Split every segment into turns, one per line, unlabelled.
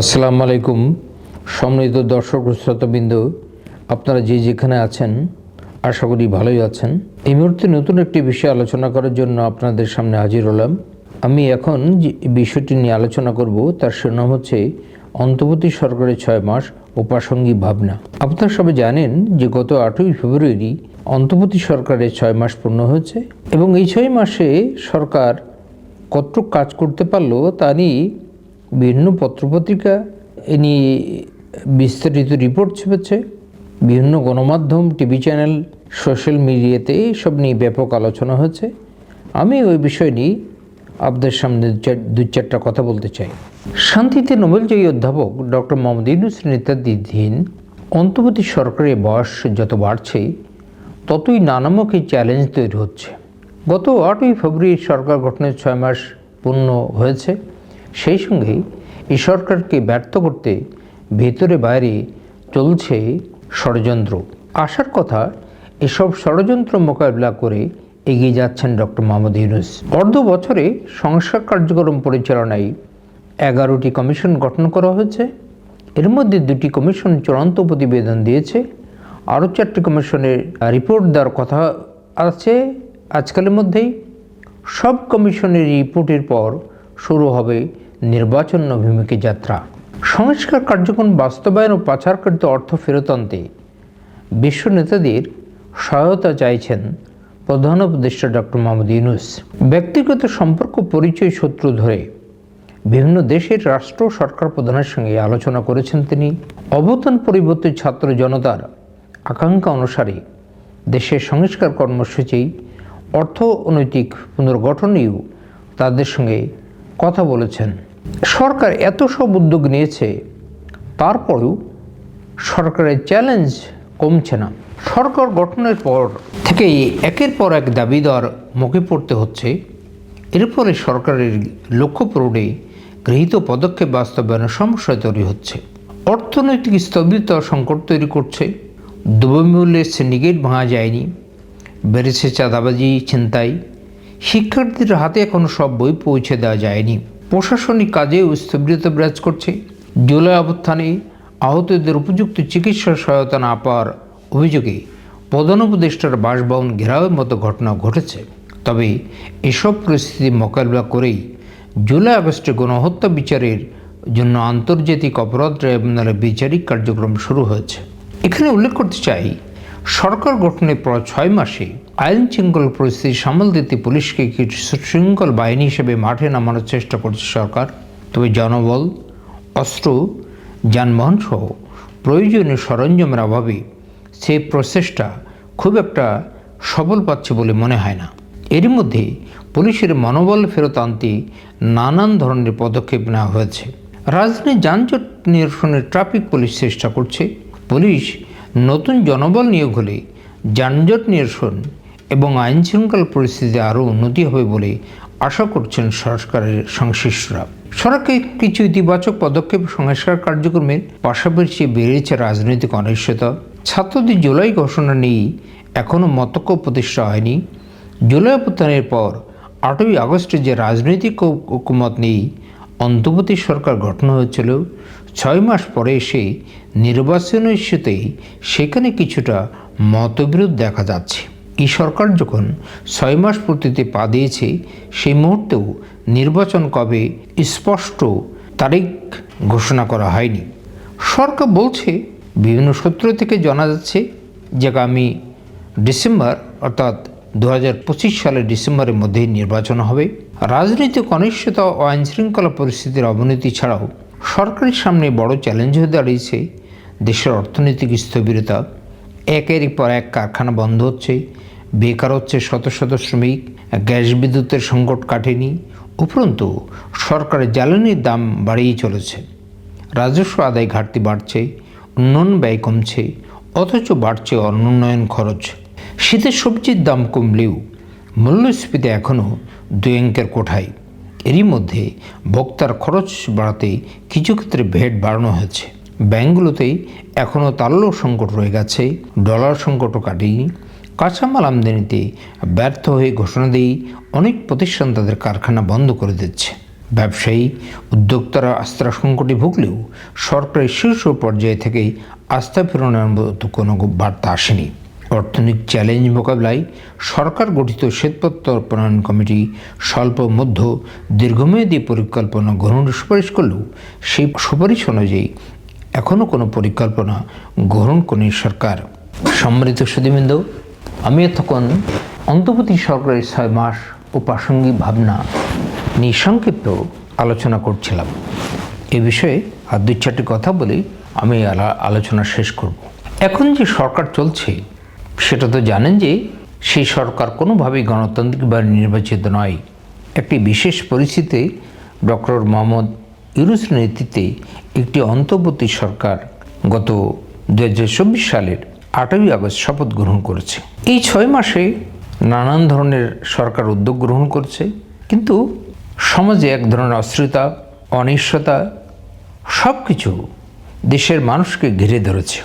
আসসালামু আলাইকুম। সম্মানিত দর্শক শ্রোতাবৃন্দ, আপনারা যে যেখানে আছেন, আশা করি ভালোই আছেন। এই মুহূর্তে নতুন একটি বিষয় আলোচনা করার জন্য আপনাদের সামনে হাজির হলাম। আমি এখন যে বিষয়টি নিয়ে আলোচনা করব, তার শিরোনাম হচ্ছে, অন্তর্বর্তী সরকারের ছয় মাস ও প্রাসঙ্গিক ভাবনা। আপনারা সবাই জানেন যে গত আটই ফেব্রুয়ারি অন্তর্বর্তী সরকারের ছয় মাস পূর্ণ হয়েছে এবং এই ছয় মাসে সরকার কতটুক কাজ করতে পারল তা নিয়ে বিভিন্ন পত্রপত্রিকা এ নিয়ে বিস্তারিত রিপোর্ট ছেপেছে। বিভিন্ন গণমাধ্যম টিভি চ্যানেল সোশ্যাল মিডিয়াতে সব নিয়ে ব্যাপক আলোচনা হয়েছে। আমি ওই বিষয় নিয়ে আপনাদের সামনে দু চার- দু চারটা কথা বলতে চাই। শান্তিতে নোবেলজয়ী অধ্যাপক ডক্টর মোহাম্মদ ইউনুস নেতৃত্বাধীন অন্তর্বর্তী সরকারের বয়স যত বাড়ছে, ততই নানামুখী চ্যালেঞ্জ তৈরি হচ্ছে। গত আটই ফেব্রুয়ারি সরকার গঠনের ছয় মাস পূর্ণ হয়েছে। সেই সঙ্গে এই সরকারকে ব্যর্থ করতে ভেতরে বাইরে চলছে ষড়যন্ত্র। আসার কথা, এসব ষড়যন্ত্র মোকাবিলা করে এগিয়ে যাচ্ছেন ডক্টর মোহাম্মদ ইউনুস। অর্ধ বছরে সংস্কার কার্যক্রম পরিচালনায় এগারোটি কমিশন গঠন করা হয়েছে। এর মধ্যে দুটি কমিশন চূড়ান্ত প্রতিবেদন দিয়েছে। আরও চারটি কমিশনের রিপোর্ট দেওয়ার কথা আছে আজকালের মধ্যেই। সব কমিশনের রিপোর্টের পর শুরু হবে নির্বাচন অভিমুখী যাত্রা। সংস্কার কার্যক্রম বাস্তবায়ন ও পাচারকৃত অর্থ ফেরত আনতে বিশ্ব নেতাদের সহায়তা চাইছেন প্রধান উপদেষ্টা ডক্টর মোহাম্মদ ইউনুস। ব্যক্তিগত সম্পর্ক, পরিচয় সূত্র ধরে বিভিন্ন দেশের রাষ্ট্র সরকার প্রধানের সঙ্গে আলোচনা করেছেন তিনি। অবদান পরিবর্তে ছাত্র জনতার আকাঙ্ক্ষা অনুসারে দেশের সংস্কার কর্মসূচি, অর্থনৈতিক পুনর্গঠনেও তাদের সঙ্গে কথা বলেছেন। সরকার এত সব উদ্যোগ নিয়েছে, তারপরেও সরকারের চ্যালেঞ্জ কমছে না। সরকার গঠনের পর থেকেই একের পর এক দাবিদার মুখে পড়তে হচ্ছে। এরপরে সরকারের লক্ষ্য পূরণে গৃহীত পদক্ষেপ বাস্তবায়নের সমস্যা তৈরি হচ্ছে। অর্থনৈতিক স্থবিরতা সংকট তৈরি করছে। দ্রব্যমূল্যের সিন্ডিকেট ভাঙা যায়নি। বেড়েছে চাঁদাবাজি, ছিনতাই। শিক্ষার্থীদের হাতে এখনও সব বই পৌঁছে দেওয়া যায়নি। প্রশাসনিক কাজেও স্থবিরতা বিরাজ করছে। জুলাই অবস্থানে আহতদের উপযুক্ত চিকিৎসা সহায়তা না পাওয়ার অভিযোগে প্রধান উপদেষ্টার বাসভবন ঘেরাওয়ের মতো ঘটনা ঘটেছে। তবে এসব পরিস্থিতি মোকাবিলা করেই জুলাই আগস্টে গণহত্যা বিচারের জন্য আন্তর্জাতিক অপরাধ ট্রাইব্যুনালের বিচারিক কার্যক্রম শুরু হয়েছে। এখানে উল্লেখ করতে চাই সরকার গঠনের পর ছয় মাসে আইন শৃঙ্খলা পরিস্থিতি সামাল দিতে পুলিশকে কিছু শৃঙ্খল বাহিনী হিসেবে মাঠে নামানোর চেষ্টা করছে সরকার। তবে জনবল, অস্ত্র, যানবাহন সহ প্রয়োজনীয় সরঞ্জামের অভাবে সেই প্রচেষ্টা খুব একটা সফল পাচ্ছে বলে মনে হয় না। এরই মধ্যে পুলিশের মনোবল ফেরত আনতে নানান ধরনের পদক্ষেপ নেওয়া হয়েছে। রাজধানী যানজট নিরসনের ট্রাফিক পুলিশ চেষ্টা করছে। পুলিশ নতুন জনবল নিয়োগ হলে যানজট নিরসন এবং আইন পরিস্থিতি আরও উন্নতি হবে বলে আশা করছেন সরকারের সংশ্লিষ্টরা। সরকার কিছু ইতিবাচক পদক্ষেপ সংস্কার কার্যক্রমের পাশাপাশি বেড়েছে রাজনৈতিক অনিশ্চয়তা। ছাত্রদের জুলাই ঘোষণা নিয়ে এখনও মতক্য প্রতিষ্ঠা হয়নি। জুলাই অভ্যুত্থানের পর আটই আগস্টে যে রাজনৈতিক ঐকমত নেই, অন্তর্বর্তী সরকার গঠন হয়েছিল। ছয় মাস পরে এসে নির্বাচন ইস্যুতেই সেখানে কিছুটা মতবিরোধ দেখা যাচ্ছে। এই সরকার যখন ছয় মাস পূর্তিতে পা দিয়েছে, সেই মুহূর্তেও নির্বাচন কবে স্পষ্ট তারিখ ঘোষণা করা হয়নি। সরকার বলছে, বিভিন্ন সূত্র থেকে জানা যাচ্ছে যে আগামী ডিসেম্বর অর্থাৎ দু হাজার পঁচিশ সালের ডিসেম্বরের মধ্যেই নির্বাচন হবে। রাজনৈতিক অনিশ্চয়তা ও আইনশৃঙ্খলা পরিস্থিতির অবনতি ছাড়াও সরকারের সামনে বড় চ্যালেঞ্জ হয়ে দাঁড়িয়েছে। দেশের অর্থনৈতিক স্থবিরতা, একের পর এক কারখানা বন্ধ হচ্ছে, বেকার হচ্ছে শত শত শ্রমিক, গ্যাস বিদ্যুতের সংকট কাটেনি, উপরন্তু সরকারের জ্বালানির দাম বাড়িয়েই চলেছে। রাজস্ব আদায় ঘাটতি বাড়ছে, উন্নয়ন ব্যয় কমছে, অথচ বাড়ছে অনুন্নয়ন খরচ। শীতের সবজির দাম কমলেও মূল্যস্ফীতি এখনও দুই অঙ্কের কোঠায়। এরই মধ্যে ভোক্তার খরচ বাড়াতে কিছু ক্ষেত্রে ভেট বাড়ানো হয়েছে। ব্যাঙ্কগুলোতেই এখনও তাল্য সংকট রয়ে গেছে, ডলার সংকটও কাটেনি। কাঁচামাল আমদানিতে ব্যর্থ হয়ে ঘোষণা দিয়েই অনেক প্রতিষ্ঠান তাদের কারখানা বন্ধ করে দিচ্ছে। ব্যবসায়ী, উদ্যোক্তারা আস্থা সংকটে ভুগলেও সরকারের শীর্ষ পর্যায়ে থেকেই আস্থা ফেরানোর মতো কোনো বার্তা আসেনি। অর্থনৈতিক চ্যালেঞ্জ মোকাবিলায় সরকার গঠিত শ্বেতপত্র প্রণয়ন কমিটি স্বল্প, মধ্য, দীর্ঘমেয়াদী পরিকল্পনা গ্রহণের সুপারিশ করলেও সেই সুপারিশ অনুযায়ী এখনও কোনো পরিকল্পনা গ্রহণ করেনি সরকার। সম্মানিত সুদীবৃন্দ আমি তখন অন্তর্বর্তী সরকারের ছয় মাস ও প্রাসঙ্গিক ভাবনা নিয়ে সংক্ষিপ্ত আলোচনা করছিলাম। এ বিষয়ে আর দুই চারটি কথা বলে আমি আলা- আলোচনা শেষ করব। এখন যে সরকার চলছে সেটা তো জানেন যে সেই সরকার কোনোভাবেই গণতান্ত্রিক বা নির্বাচিত নয়। একটি বিশেষ পরিস্থিতিতে ডক্টর মোহাম্মদ ইউরুসের নেতৃত্বে একটি অন্তর্বর্তী সরকার গত দু হাজার চব্বিশ সালের আটই আগস্ট শপথ গ্রহণ করেছে। এই ছয় মাসে নানান ধরনের সরকার উদ্যোগ গ্রহণ করছে, কিন্তু সমাজে এক ধরনের অস্থিরতা, অনিশ্চয়তা সব কিছু দেশের মানুষকে ঘিরে ধরেছে।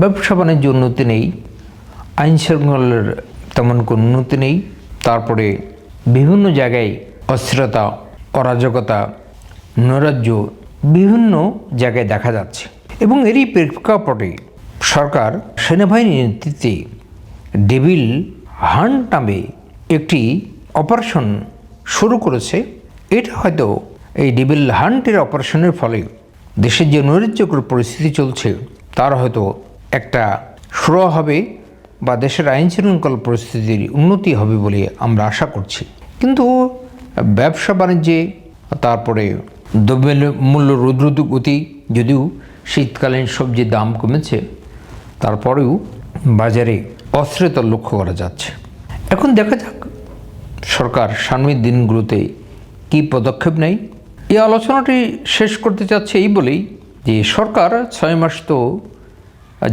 ব্যবসা বাণিজ্য উন্নতি নেই আইন শৃঙ্খলার তেমন কোনো উন্নতি নেই। তারপরে বিভিন্ন জায়গায় অস্থিরতা, অরাজকতা, নৈরাজ্য বিভিন্ন জায়গায় দেখা যাচ্ছে। এবং এরই প্রেক্ষাপটে সরকার সেনাবাহিনীর নেতৃত্বে ডেভিল হান্ট নামে একটি অপারেশন শুরু করেছে। এটা হয়তো এই ডেভিল হান্টের অপারেশনের ফলে দেশের যে নৈরাজ্যকর পরিস্থিতি চলছে, তার হয়তো একটা শুরু হবে। বা দেশের আইন শৃঙ্খলা পরিস্থিতির উন্নতি হবে বলে আমরা আশা করছি। কিন্তু ব্যবসা বাণিজ্যে তারপরে দ্রব্যের মূল্য গতি, যদিও শীতকালীন সবজির দাম কমেছে, তারপরেও বাজারে অস্থিরতা লক্ষ্য করা যাচ্ছে। এখন দেখা যাক সরকার সামনের দিনগুলোতে কী পদক্ষেপ নেয়। এই আলোচনাটি শেষ করতে চাচ্ছে এই বলেই যে সরকার ছয় মাস তো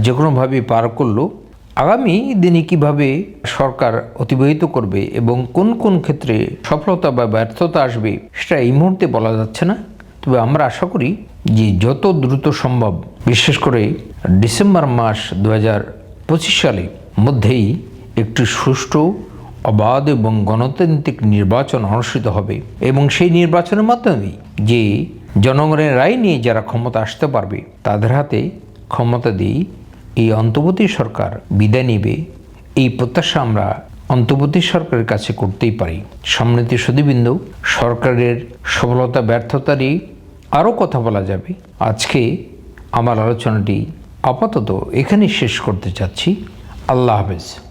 যে কোনোভাবেই পার করল। আগামী দিনে কীভাবে সরকার অতিবাহিত করবে এবং কোন কোন ক্ষেত্রে সফলতা বা ব্যর্থতা আসবে, সেটা এই মুহূর্তে বলা যাচ্ছে না। তবে আমরা আশা করি যে যত দ্রুত সম্ভব, বিশেষ করে ডিসেম্বর মাস দু পঁচিশ সালে মধ্যেই একটি সুষ্ঠু, অবাধ এবং গণতান্ত্রিক নির্বাচন অনুষ্ঠিত হবে। এবং সেই নির্বাচনের মাধ্যমেই যে জনগণের রায় নিয়ে যারা ক্ষমতা আসতে পারবে, তাদের হাতে ক্ষমতা দিয়ে এই অন্তর্বর্তী সরকার বিদায় নেবে, এই প্রত্যাশা আমরা অন্তর্বর্তী সরকারের কাছে করতেই পারি। সম্মিলিত সুদীবৃন্দ সরকারের সফলতা ব্যর্থতারই আরও কথা বলা যাবে। আজকে আমার আলোচনাটি আপাতত এখানেই শেষ করতে চাচ্ছি। আল্লাহ হাফেজ।